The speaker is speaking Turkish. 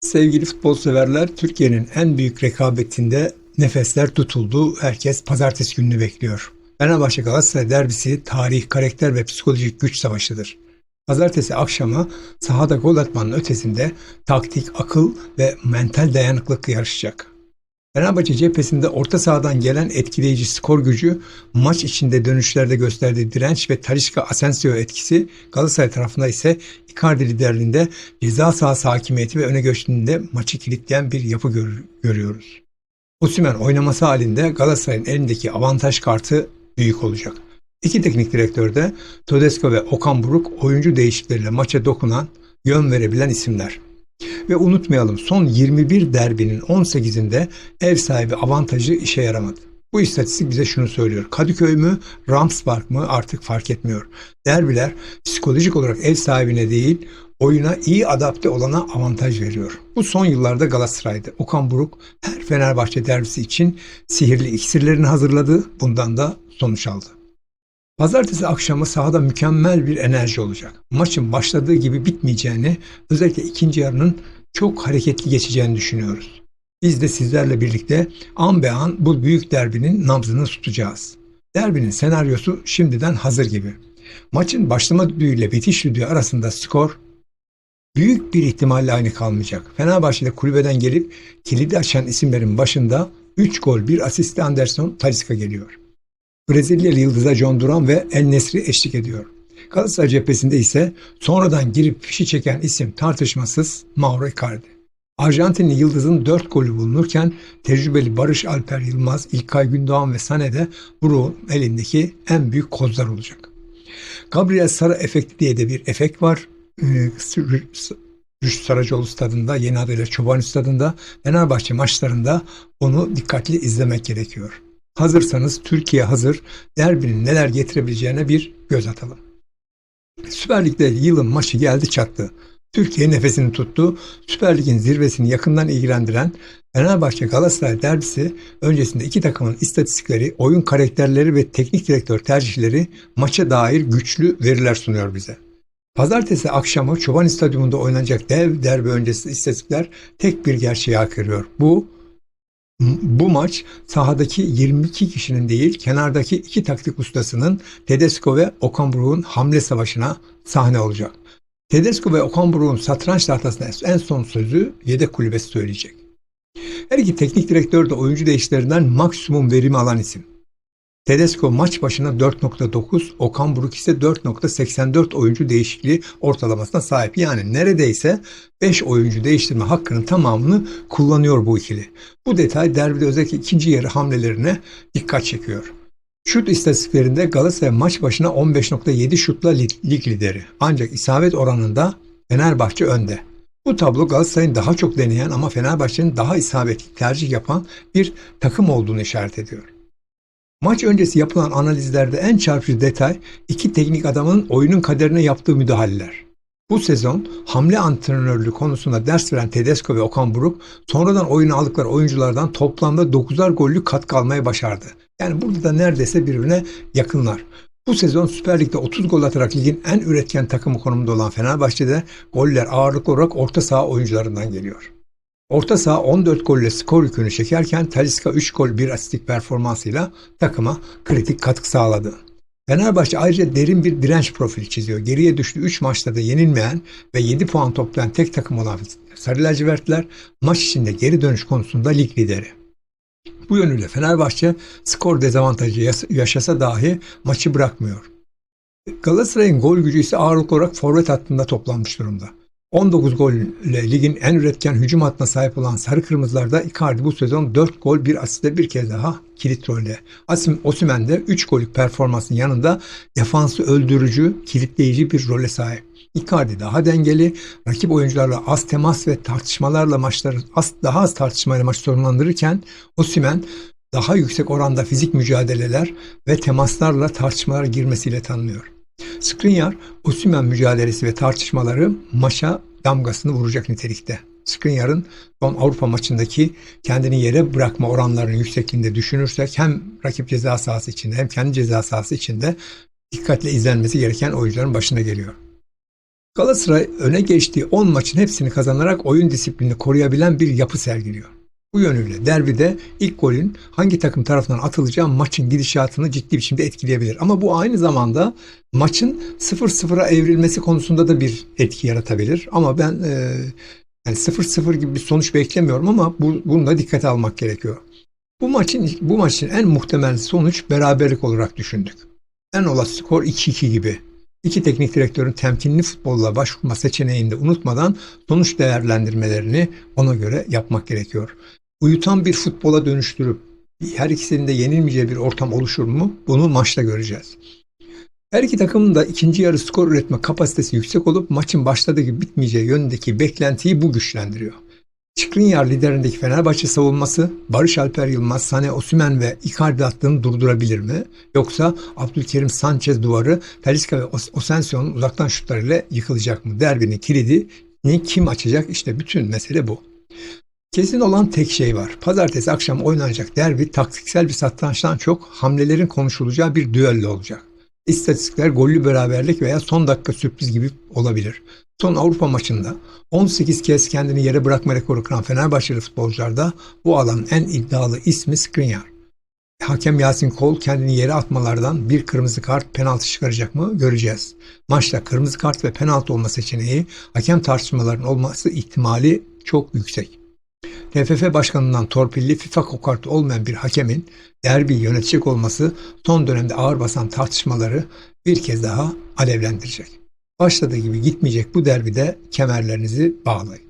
Sevgili futbol severler, Türkiye'nin en büyük rekabetinde nefesler tutuldu. Herkes pazartesi gününü bekliyor. Fenerbahçe Galatasaray derbisi tarih, karakter ve psikolojik güç savaşıdır. Pazartesi akşamı sahada gol atmanın ötesinde taktik, akıl ve mental dayanıklık yarışacak. Fenerbahçe cephesinde orta sahadan gelen etkileyici skor gücü, maç içinde dönüşlerde gösterdiği direnç ve Talisca Asensio etkisi, Galatasaray tarafında ise Icardi liderliğinde ceza sahası hakimiyeti ve öne geçtiğinde maçı kilitleyen bir yapı gör- görüyoruz. Osimhen oynaması halinde Galatasaray'ın elindeki avantaj kartı büyük olacak. İki teknik direktör de Tedesco ve Okan Buruk oyuncu değişikleriyle maça dokunan, yön verebilen isimler. Ve unutmayalım son 21 derbinin 18'inde ev sahibi avantajı işe yaramadı. Bu istatistik bize şunu söylüyor. Kadıköy mü, Ramspark mı artık fark etmiyor. Derbiler psikolojik olarak ev sahibine değil, oyuna iyi adapte olana avantaj veriyor. Bu son yıllarda Galatasaray'da. Okan Buruk her Fenerbahçe derbisi için sihirli iksirlerini hazırladı. Bundan da sonuç aldı. Pazartesi akşamı sahada mükemmel bir enerji olacak. Maçın başladığı gibi bitmeyeceğini, özellikle ikinci yarının çok hareketli geçeceğini düşünüyoruz. Biz de sizlerle birlikte an be an bu büyük derbinin nabzını tutacağız. Derbinin senaryosu şimdiden hazır gibi. Maçın başlama düdüğü ile bitiş düdüğü arasında skor büyük bir ihtimalle aynı kalmayacak. Fenerbahçe'de kulübeden gelip kilidi açan isimlerin başında 3 gol 1 asist Anderson Talisca geliyor. Brezilyalı yıldıza John Duran ve El Nesri eşlik ediyor. Galatasaray cephesinde ise sonradan girip fişi çeken isim tartışmasız Mauro Icardi. Arjantinli Yıldız'ın 4 golü bulunurken tecrübeli Barış Alper Yılmaz, İlkay Gündoğan ve Sane de Buruk'un elindeki en büyük kozlar olacak. Gabriel Sara efekti diye de bir efekt var. Ee, Rüştü Saracoğlu stadında, yeni adıyla Çoban stadında, Fenerbahçe maçlarında onu dikkatli izlemek gerekiyor. Hazırsanız Türkiye hazır, derbinin neler getirebileceğine bir göz atalım. Süper Lig'de yılın maçı geldi çattı. Türkiye nefesini tuttu. Süper Lig'in zirvesini yakından ilgilendiren Fenerbahçe Galatasaray derbisi öncesinde iki takımın istatistikleri, oyun karakterleri ve teknik direktör tercihleri maça dair güçlü veriler sunuyor bize. Pazartesi akşamı Çoban Stadyumunda oynanacak dev derbi öncesi istatistikler tek bir gerçeği aktarıyor. Bu bu maç sahadaki 22 kişinin değil kenardaki iki taktik ustasının Tedesco ve Okan Buruk'un hamle savaşına sahne olacak. Tedesco ve Okan Buruk'un satranç tahtasında en son sözü yedek kulübesi söyleyecek. Her iki teknik direktör de oyuncu değişlerinden maksimum verimi alan isim. Tedesco maç başına 4.9, Okan Buruk ise 4.84 oyuncu değişikliği ortalamasına sahip. Yani neredeyse 5 oyuncu değiştirme hakkının tamamını kullanıyor bu ikili. Bu detay derbide özellikle ikinci yarı hamlelerine dikkat çekiyor. Şut istatistiklerinde Galatasaray maç başına 15.7 şutla lig, lig lideri. Ancak isabet oranında Fenerbahçe önde. Bu tablo Galatasaray'ın daha çok deneyen ama Fenerbahçe'nin daha isabetli tercih yapan bir takım olduğunu işaret ediyor. Maç öncesi yapılan analizlerde en çarpıcı detay iki teknik adamın oyunun kaderine yaptığı müdahaleler. Bu sezon hamle antrenörlüğü konusunda ders veren Tedesco ve Okan Buruk sonradan oyunu aldıkları oyunculardan toplamda 9'ar gollük katkı almayı başardı. Yani burada da neredeyse birbirine yakınlar. Bu sezon Süper Lig'de 30 gol atarak ligin en üretken takımı konumunda olan Fenerbahçe'de goller ağırlıklı olarak orta saha oyuncularından geliyor. Orta saha 14 golle skor yükünü çekerken Talisca 3 gol 1 asistlik performansıyla takıma kritik katkı sağladı. Fenerbahçe ayrıca derin bir direnç profili çiziyor. Geriye düştü 3 maçta da yenilmeyen ve 7 puan toplayan tek takım olan Sarı lacivertler maç içinde geri dönüş konusunda lig lideri. Bu yönüyle Fenerbahçe skor dezavantajı yaşasa dahi maçı bırakmıyor. Galatasaray'ın gol gücü ise ağırlık olarak forvet hattında toplanmış durumda. 19 gol ile ligin en üretken hücum hattına sahip olan Sarı Kırmızılar'da Icardi bu sezon 4 gol bir asiste bir kez daha kilit rolde. Asim Osimhen de 3 gollük performansın yanında defansı öldürücü, kilitleyici bir role sahip. Icardi daha dengeli, rakip oyuncularla az temas ve tartışmalarla maçları az, daha az tartışmayla maç sonlandırırken Osimhen daha yüksek oranda fizik mücadeleler ve temaslarla tartışmalara girmesiyle tanınıyor. Skriniar, Osimhen mücadelesi ve tartışmaları maça damgasını vuracak nitelikte. Skriniar'ın son Avrupa maçındaki kendini yere bırakma oranlarının yüksekliğinde düşünürsek hem rakip ceza sahası içinde hem kendi ceza sahası içinde dikkatle izlenmesi gereken oyuncuların başına geliyor. Galatasaray öne geçtiği 10 maçın hepsini kazanarak oyun disiplinini koruyabilen bir yapı sergiliyor. Bu yönüyle derbide ilk golün hangi takım tarafından atılacağı maçın gidişatını ciddi biçimde etkileyebilir. Ama bu aynı zamanda maçın 0-0'a evrilmesi konusunda da bir etki yaratabilir. Ama ben e, yani 0-0 gibi bir sonuç beklemiyorum ama bu, bunu da dikkate almak gerekiyor. Bu maçın bu maçın en muhtemel sonuç beraberlik olarak düşündük. En olası skor 2-2 gibi. İki teknik direktörün temkinli futbolla başvurma seçeneğini de unutmadan sonuç değerlendirmelerini ona göre yapmak gerekiyor. Uyutan bir futbola dönüştürüp her ikisinin de yenilmeyeceği bir ortam oluşur mu? Bunu maçta göreceğiz. Her iki takımın da ikinci yarı skor üretme kapasitesi yüksek olup maçın başladığı gibi bitmeyeceği yönündeki beklentiyi bu güçlendiriyor. Skriniar liderindeki Fenerbahçe savunması Barış Alper Yılmaz, Sane Osümen ve Icardi hattını durdurabilir mi? Yoksa Abdülkerim Sanchez duvarı Talisca ve Os- Osensio'nun uzaktan şutlarıyla yıkılacak mı? Derbinin kilidini kim açacak? İşte bütün mesele bu. Kesin olan tek şey var. Pazartesi akşam oynanacak derbi taktiksel bir satrançtan çok hamlelerin konuşulacağı bir düello olacak. İstatistikler gollü beraberlik veya son dakika sürpriz gibi olabilir. Son Avrupa maçında 18 kez kendini yere bırakma rekoru kıran Fenerbahçeli futbolcularda bu alanın en iddialı ismi Skriniar. Hakem Yasin Kol kendini yere atmalardan bir kırmızı kart penaltı çıkaracak mı göreceğiz. Maçta kırmızı kart ve penaltı olma seçeneği hakem tartışmalarının olması ihtimali çok yüksek. TFF başkanından torpilli FIFA kokartı olmayan bir hakemin derbi yönetecek olması son dönemde ağır basan tartışmaları bir kez daha alevlendirecek. Başladığı gibi gitmeyecek bu derbide kemerlerinizi bağlayın.